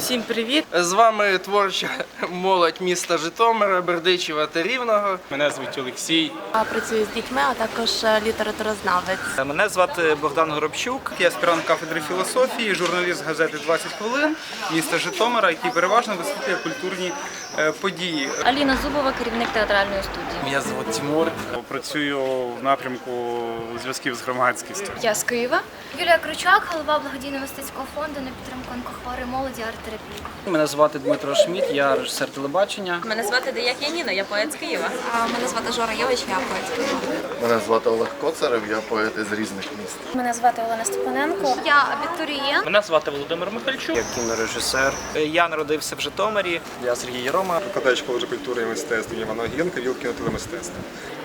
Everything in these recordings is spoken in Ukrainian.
Усім привіт! З вами творча молодь міста Житомира, Бердичева та Рівного. Мене звуть Олексій. А, Працюю з дітьми, а також е, літературознавець. Мене звати Богдан Горобчук, я аспірант кафедри філософії, журналіст газети «20 хвилин міста Житомира, який переважно висвітлює культурні е, події. Аліна Зубова, керівник театральної студії. Мене звуть Тимур. Працюю в напрямку зв'язків з громадськістю. Я з Києва. Юлія Кручак, голова благодійного мистецького фонду на підтримку онкохворої молоді арт-терапії. Мене звати Дмитро Шміт, я режисер телебачення. Мене звати Деяк Яніна, я поет з Києва. Мене звати Жора Йович, я поет. Мене звати Олег Коцарев, я поет із різних міст. Мене звати Олена Степаненко. Я абітурієнт. Мене звати Володимир Михальчук. Я кінорежисер. Я народився в Житомирі. Я Сергій Єрома. Викладач коледжу культури і мистецтв Івана Гієнка, віл кінотелемистецтва.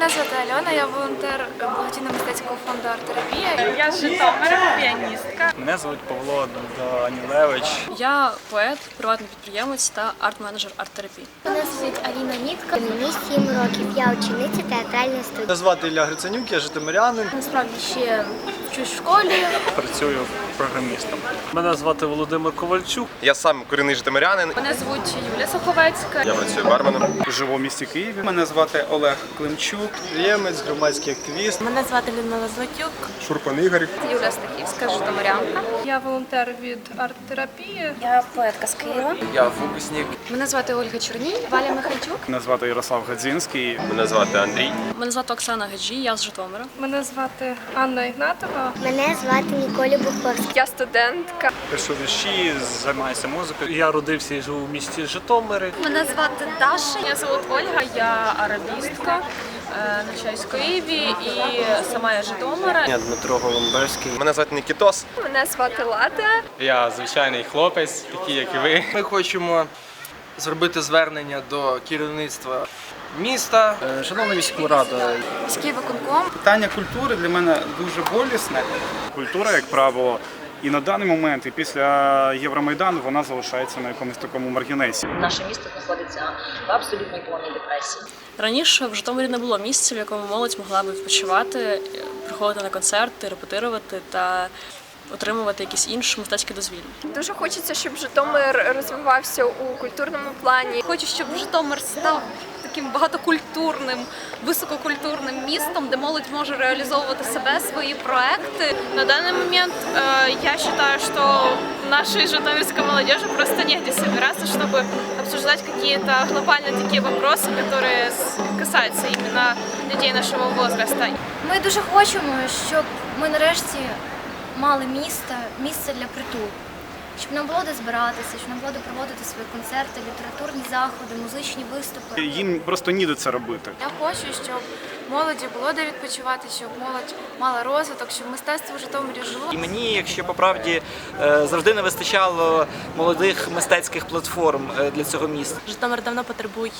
Мене звати Альона, я волонтер благодійного мистецького фонду арт-терапія. Я з Житомира, піаністка. Мене звуть Павло Данілевич. Я поет, приватний підприємець та арт-менеджер арт-терапії. Мене звуть Аліна Нітка. Мені 7 років. Я учениця театральної студії. Мене звати Ілля Грицанюк, я житомирянин. Насправді ще вчусь в школі. Працюю програмістом. Мене звати Володимир Ковальчук. Я сам корінний житомирянин. Мене звуть Юлія Суховецька. Я працюю барменом. Живу в місті Києві. Мене звати Олег Климчук. Підприємець, громадський активіст. Мене звати Людмила Златюк. Шурпан Ігор. Юлія Стахівська, Житомирянка. Я волонтер від арт-терапії. Я поетка з Києва. Я фокусник. Мене звати Ольга Чорній. Валя Михайчук. Мене звати Ярослав Гадзінський. Мене звати Андрій. Мене звати Оксана Гаджі, я з Житомира. Мене звати Анна Ігнатова. Мене звати Ніколі Буховська. Я студентка. Пишу вірші, займаюся музикою. Я родився і живу в місті Житомири. Мене звати Даша. Мене звуть Ольга, я арабістка. Е, Навчаюсь в Києві і сама я Житомира. Я Дмитро Голомбевський. Мене звати Нікітос. Мене звати Лада. Я звичайний хлопець, такий як і ви. Ми хочемо зробити звернення до керівництва міста. Е, Шановна міська рада, З Києва.ком. Питання культури для мене дуже болісне. Культура, як правило, і на даний момент, і після Євромайдану вона залишається на якомусь такому маргінесі. Наше місто знаходиться в абсолютній повній депресії. Раніше в Житомирі не було місця, в якому молодь могла би відпочивати, приходити на концерти, репетирувати та отримувати якісь інші мистецькі дозвілля. Дуже хочеться, щоб Житомир розвивався у культурному плані. Хочу, щоб Житомир став таким багатокультурним, висококультурним містом, де молодь може реалізовувати себе, свої проекти. На данный момент э, я считаю, что нашей житомирской молодежи просто негде собираться, чтобы обсуждать какие-то глобальные такие вопросы, которые с- касаются именно людей нашего возраста. Ми дуже хочемо, щоб ми нарешті мали місто, місце для притулку. Щоб нам було де збиратися, щоб нам було де проводити свої концерти, літературні заходи, музичні виступи. Їм просто ніде це робити. Я хочу, щоб молоді було де відпочивати, щоб молодь мала розвиток, щоб мистецтво в Житомирі жило. І мені, якщо по правді, е, завжди не вистачало молодих мистецьких платформ е, для цього міста. Житомир давно потребує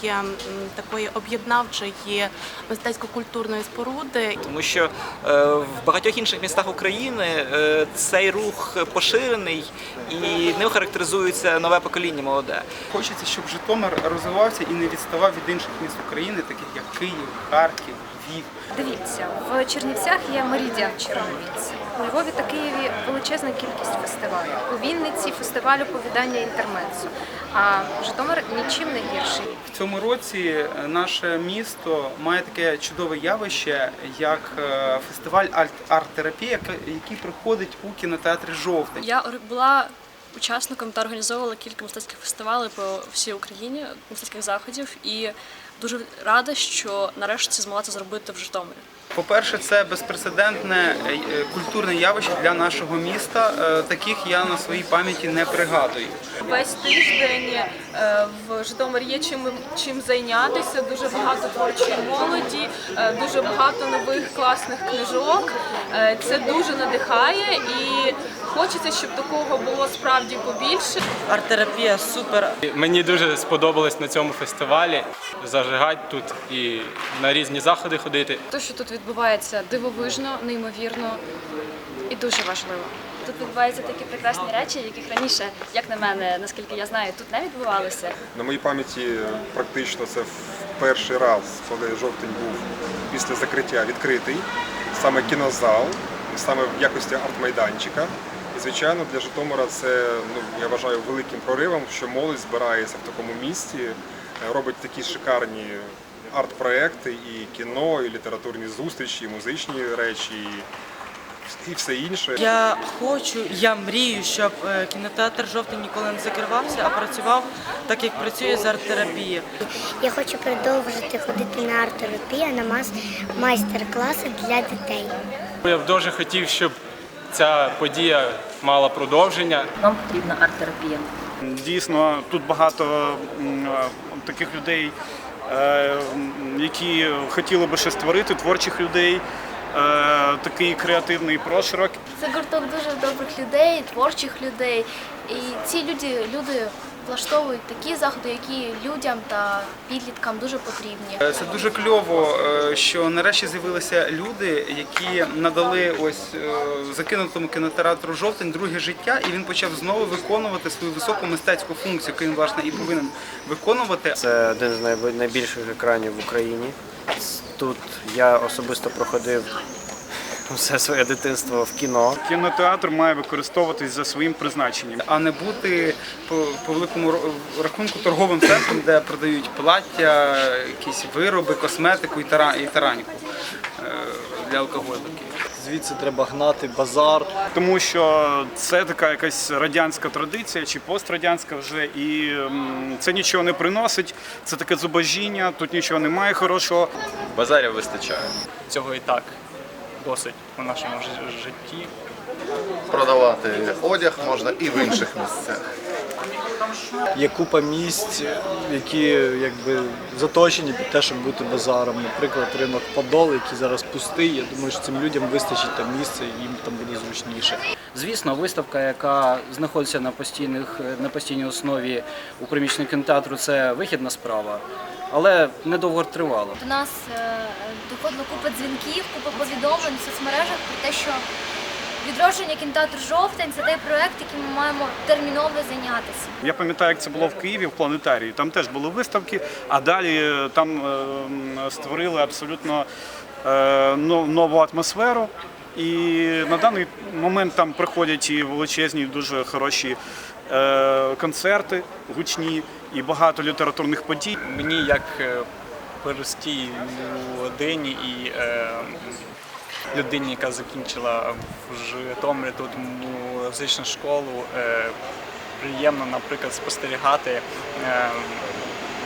такої об'єднавчої мистецько-культурної споруди. Тому що е, в багатьох інших містах України цей рух поширений і ним характеризується нове покоління молоде. Хочеться, щоб Житомир розвивався і не відставав від інших міст України, таких як Київ, Харків, Львів. Дивіться, в Чернівцях є Меридіан Черновіць. У Львові та Києві величезна кількість фестивалів. У Вінниці фестиваль оповідання інтермецу. А Житомир нічим не гірший. В цьому році е, наше місто має таке чудове явище, як е, фестиваль арт- арт-терапія, який проходить у кінотеатрі Жовтень. Я була учасником та організовувала кілька мистецьких фестивалів по всій Україні, мистецьких заходів, і дуже рада, що нарешті змогла це зробити в Житомирі. По-перше, це безпрецедентне е, е, культурне явище для нашого міста. Е, Таких я на своїй пам'яті не пригадую. Весь тиждень в Житомирі є чим чим зайнятися. Дуже багато творчої молоді, дуже багато нових класних книжок. Це дуже надихає і хочеться, щоб такого було справді побільше. Арт-терапія супер. Мені дуже сподобалось на цьому фестивалі зажигати тут і на різні заходи ходити. Те, що тут відбувається дивовижно, неймовірно і дуже важливо. Тут відбуваються такі прекрасні речі, яких раніше, як на мене, наскільки я знаю, тут не відбувалося. На моїй пам'яті практично це в перший раз, коли жовтень був після закриття відкритий, саме кінозал, саме в якості арт-майданчика. І звичайно для Житомира це ну я вважаю великим проривом, що молодь збирається в такому місті, е, робить такі шикарні арт-проекти, і кіно, і літературні зустрічі, і музичні речі, і, і все інше. Я хочу, я мрію, щоб е, кінотеатр жовтий ніколи не закривався, а працював так, як працює з арт-терапія. Я хочу продовжити ходити на арт-терапію, на майстер-класи для дітей. Я б дуже хотів, щоб ця подія мала продовження. Нам потрібна арт-терапія. Дійсно, тут багато таких людей, е, які хотіли би ще створити, творчих людей, е, такий креативний проширок. Це гурток дуже добрих людей, творчих людей. І ці люди, люди влаштовують такі заходи, які людям та підліткам дуже потрібні. Е, Це дуже кльово, е, що нарешті з'явилися люди, які надали ось е, закинутому кінотеатру жовтень друге життя, і він почав знову виконувати свою високу мистецьку функцію, яку він власне і повинен виконувати. Це один з найбільших екранів в Україні. Тут я особисто проходив все своє дитинство в кіно. Кінотеатр має використовуватись за своїм призначенням. а не бути по, по великому рахунку торговим центром, де продають плаття, якісь вироби, косметику і, тара, і тараньку е, для алкоголіків. Звідси треба гнати базар. Тому що це така якась радянська традиція чи пострадянська вже, і це нічого не приносить. Це таке зубожіння, тут нічого немає хорошого. Базарів вистачає. Цього і так досить у нашому жи- житті. Продавати одяг можна і в інших місцях. Є купа місць, які якби заточені під те, щоб бути базаром. Наприклад, ринок Подол, який зараз пустий. Я думаю, що цим людям вистачить там місце і їм там буде зручніше. Звісно, виставка, яка знаходиться на постійних на постійній основі у приміщенні кінотеатру, це вихідна справа, але недовго тривало. До нас е, доходило купа дзвінків, купа повідомлень в соцмережах про те, що відродження кінотеатру жовтень це той проект, яким ми маємо терміново зайнятися. Я пам'ятаю, як це було в Києві в планетарії. Там теж були виставки, а далі е, там е, створили абсолютно нову атмосферу. І на даний момент там проходять і величезні, дуже хороші концерти, гучні, і багато літературних подій. Мені як е, перестій людині і е, людині, яка закінчила в Житомирі тут музичну школу, е, приємно, наприклад, спостерігати, е,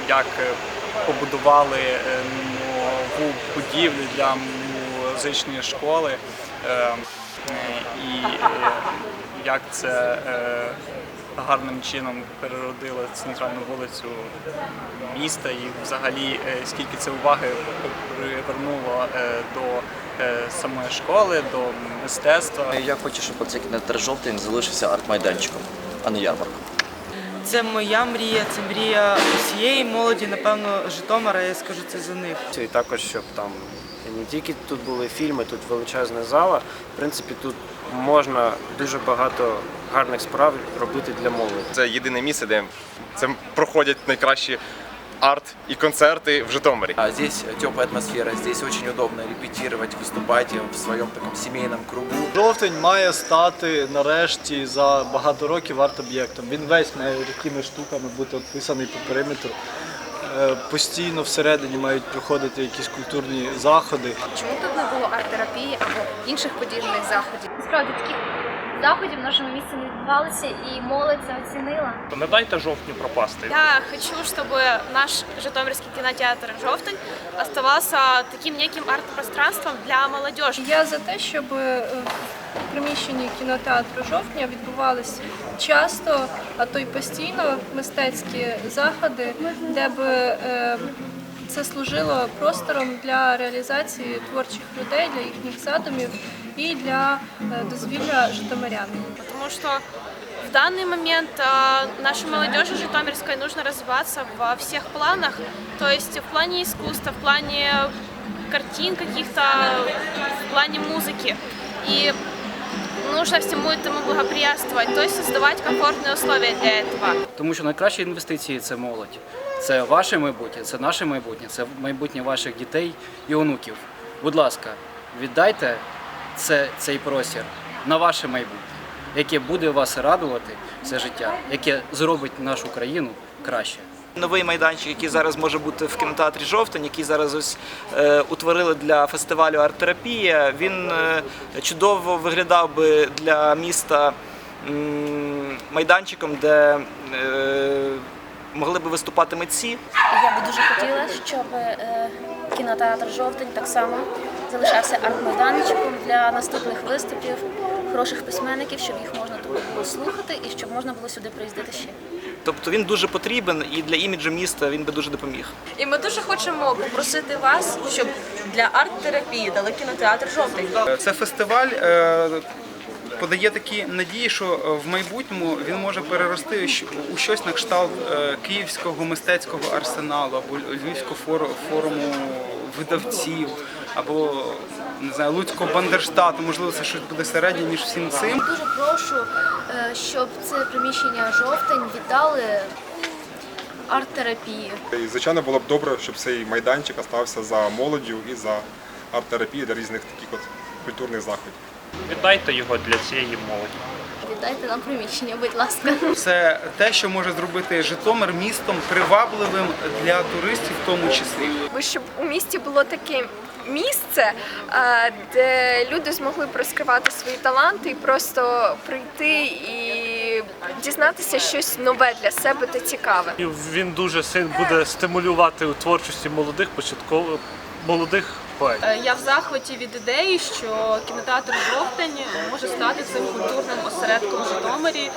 як побудували е, нову будівлю для музичної школи. Е, і е, як це е, гарним чином переродило центральну вулицю міста і взагалі е, скільки це уваги привернуло е, до е, самої школи, до мистецтва. Я хочу, щоб цей кінотеатр жовтень залишився арт-майданчиком, а не ярмарком. Це моя мрія, це мрія усієї молоді, напевно, Житомира, я скажу це за них. І також, щоб там не тільки тут були фільми, тут величезна зала. В принципі, тут можна дуже багато гарних справ робити для молоді. Це єдине місце, де це проходять найкращі арт і концерти в Житомирі. А здесь теплая атмосфера, здесь очень удобно репетировать, выступать в своем таком семейном кругу. Жовтень має стати нарешті за багато років арт-об'єктом. Він весь має такими штуками бути описаний по периметру. Е, Постійно всередині мають проходити якісь культурні заходи. Чому тут не було арт-терапії або інших подібних заходів? Насправді таких заходів в нашому місці не відбувалося, і молодь це оцінила. Не дайте жовтню пропасти. Я хочу, чтобы наш Житомирский кинотеатр «Жовтень» оставался таким неким арт-пространством для молодежи. Я за те, щоб е, в приміщенні кінотеатру жовтня відбувалися часто, а то й постійно мистецькі заходи, де б е, це служило простором для реалізації творчих людей, для їхніх задумів і для е, дозвілля житомирян. Потому что в данный момент э, нашей молодежи житомирской нужно развиваться во всех планах, то есть в плане искусства, в плане картин каких-то, в плане музыки. И нужно всему этому благоприятствовать, то есть создавать комфортные условия для этого. Тому що найкращі інвестиції це молодь. Це ваше майбутнє, це наше майбутнє, це майбутнє ваших дітей і онуків. Будь ласка, віддайте це, цей простір на ваше майбутнє. яке буде вас радувати все життя, яке зробить нашу країну краще. Новий майданчик, який зараз може бути в кінотеатрі Жовтень, який зараз ось е, утворили для фестивалю арт-терапія, він е, чудово виглядав би для міста м, майданчиком, де е, могли би виступати митці. Я би дуже хотіла, щоб е, кінотеатр Жовтень так само залишався арт-майданчиком для наступних виступів, хороших письменників, щоб їх можна тут було слухати і щоб можна було сюди приїздити ще. Тобто він дуже потрібен і для іміджу міста він би дуже допоміг. І ми дуже хочемо попросити вас, щоб для арт-терапії дали кінотеатр жовтень. Це фестиваль е, подає такі надії, що в майбутньому він може перерости у щось на кшталт е, Київського мистецького арсеналу або Львівського фору- форуму видавців, або не знаю, Луцького Бандерштату. Можливо, це щось буде середнє між всім цим. Дуже прошу, е, щоб це приміщення жовтень віддали арт-терапії. І звичайно було б добре, щоб цей майданчик остався за молоддю і за арт-терапію для різних таких от культурних заходів. Віддайте його для цієї молоді. Віддайте нам приміщення, будь ласка. Це те, що може зробити Житомир містом привабливим для туристів, в тому числі. Щоб у місті було таке місце, е, де люди змогли б розкривати свої таланти і просто прийти і дізнатися щось нове для себе та цікаве. І Він дуже буде стимулювати у творчості молодих початкових молодих Я в захваті від ідеї, що кінотеатр жовтень може стати цим культурним осередком в Житомирі.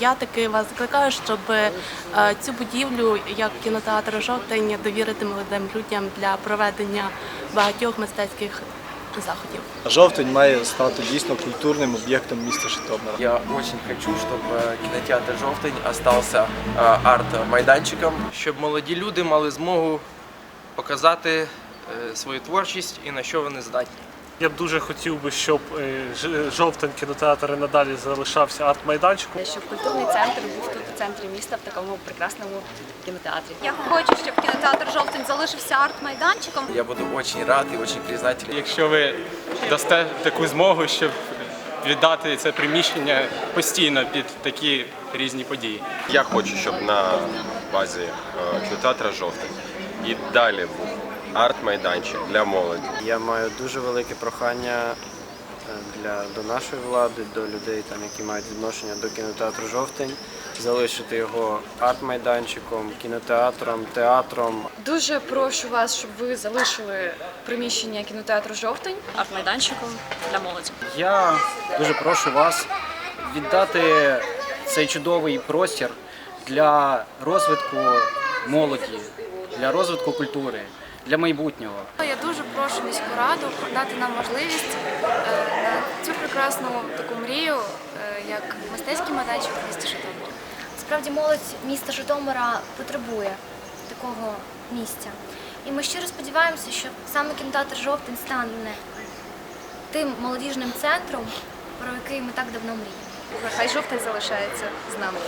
Я таки вас закликаю, щоб е, цю будівлю, як кінотеатр жовтень, довірити молодим людям для проведення багатьох мистецьких заходів. Жовтень має стати дійсно культурним об'єктом міста Житомира. Я очень хочу, чтобы кинотеатр «Жовтень» остался э, арт-майданчиком. Щоб молоді люди мали змогу показати е, свою творчість і на що вони здатні. Я б дуже хотів би, щоб е, Ж- жовтень кінотеатр і надалі залишався арт-майданчиком. Щоб культурний центр був тут у центрі міста в такому прекрасному кінотеатрі. Я хочу, щоб кінотеатр Жовтень залишився арт-майданчиком. Я буду очень рад и очень признателен. Якщо ви дасте таку змогу, щоб віддати це приміщення постійно під такі різні події. Я хочу, щоб на базі е, кінотеатра жовтень і далі був арт-майданчик для молоді. Я маю дуже велике прохання е, для до нашої влади, до людей, там, які мають відношення до кінотеатру Жовтень, залишити його арт-майданчиком, кінотеатром, театром. Дуже прошу вас, щоб ви залишили приміщення кінотеатру Жовтень арт-майданчиком для молоді. Я дуже прошу вас віддати цей чудовий простір для розвитку молоді, для розвитку культури, для майбутнього. Я дуже прошу міську раду дати нам можливість е, на цю прекрасну таку мрію, е, як мистецький майданчик в місті Житомир. Справді молодь міста Житомира потребує такого місця. І ми щиро сподіваємося, що саме кінотеатр Жовтень стане тим молодіжним центром, про який ми так давно мріємо. Хай жовтень залишається з нами.